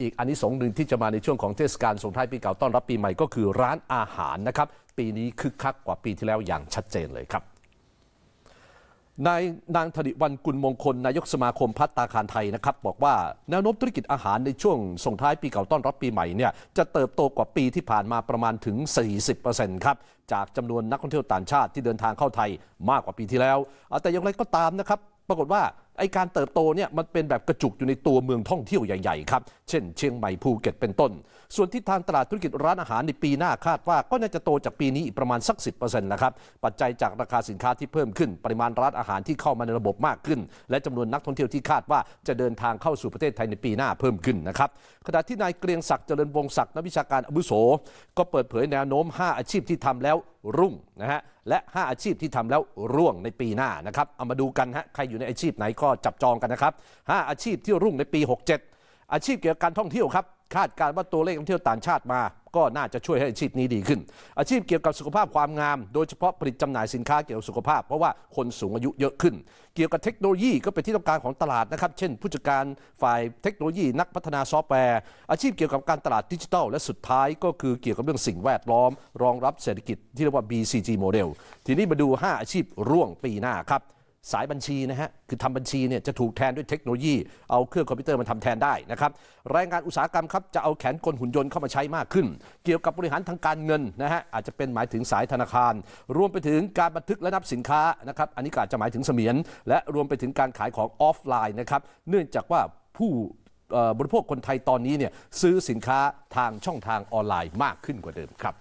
อีกอันนี้สงหนึ่งที่จะมาในช่วงของเทศกาลส่งท้ายปีเก่าต้อนรับปีใหม่ก็คือร้านอาหารนะครับ ปีนี้คึกคักกว่าปีที่แล้วอย่างชัดเจนเลยครับนายนางธนิวันกุลมงคล นายกสมาคมพัฒตาคารไทยนะครับ บอกว่าแนวโน้มธุรกิจอาหารในช่วงส่งท้ายปีเก่าต้อนรับปีใหม่เนี่ยจะเติบโตกว่าปีที่ผ่านมาประมาณถึง 40%ครับ จากจำนวนนักท่องเที่ยวต่างชาติที่เดินทางเข้าไทยมากกว่าปีที่แล้ว แต่อย่างไรก็ตามนะครับ ปรากฏว่า ไอการเติบโตเนี่ยมันเป็นแบบกระจุกอยู่ในตัวเมืองท่องเที่ยวใหญ่ๆครับ เช่นเชียงใหม่ภูเก็ตเป็นต้น ส่วนทิศทางตลาดธุรกิจร้านอาหารในปีหน้าคาดว่าก็น่าจะโตจากปีนี้อีกประมาณสัก 10%นะครับ ปัจจัยจากราคาสินค้าที่เพิ่มขึ้น ปริมาณร้านอาหารที่เข้ามาในระบบมากขึ้น และจำนวนนักท่องเที่ยวที่คาดว่าจะเดินทางเข้าสู่ประเทศไทยในปีหน้าเพิ่มขึ้นนะครับ ขณะที่นายเกรียงศักดิ์เจริญวงศักดิ์นักวิชาการอาวุโส ก็เปิดเผยแนวโน้ม 5 อาชีพที่ทำแล้วรุ่งนะฮะและ 5 อาชีพที่ทำแล้วร่วงในปีหน้านะครับเอามาดูกันฮะใครอยู่ในอาชีพไหนก็จับจองกันนะครับ 5 อาชีพที่รุ่งในปี 67 อาชีพเกี่ยวกับการท่องเที่ยวครับ คาดการณ์ว่าตัวเลขท่องเที่ยวต่างชาติมา ก็น่าจะช่วยให้อาชีพนี้ดีขึ้น อาชีพเกี่ยวกับสุขภาพความงาม โดยเฉพาะผลิตจำหน่ายสินค้าเกี่ยวกับสุขภาพ เพราะว่าคนสูงอายุเยอะขึ้น เกี่ยวกับเทคโนโลยีก็เป็นที่ต้องการของตลาดนะครับ เช่น ผู้จัดการฝ่ายเทคโนโลยีนักพัฒนาซอฟต์แวร์ อาชีพเกี่ยวกับการตลาดดิจิทัล และสุดท้ายก็คือเกี่ยวกับเรื่องสิ่งแวดล้อม รองรับเศรษฐกิจที่เรียกว่า BCG โมเดลทีนี้มาดู 5 อาชีพร่วงปีหน้าครับ สายบัญชีนะฮะคือทำบัญชีเนี่ยจะถูกแทนด้วยเทคโนโลยี เอาเครื่องคอมพิวเตอร์มาทำแทนได้นะครับแรายงานอุตสาหกรรมครับจะเอาแขนกลหุ่นยนต์เข้ามาใช้มากขึ้น เกี่ยวกับบริหารทางการเงินนะฮะอาจจะเป็นหมายถึงสายธนาคาร รวมไปถึงการบันทึกและนับสินค้านะครับอันนี้ก็อาจจะหมายถึงเสมียน และรวมไปถึงการขายของออฟไลน์นะครับเนื่องจากว่าผู้บริโภคคนไทยตอนนี้เนี่ยซื้อสินค้าทางช่องทางออนไลน์มากขึ้นกว่าเดิมครับ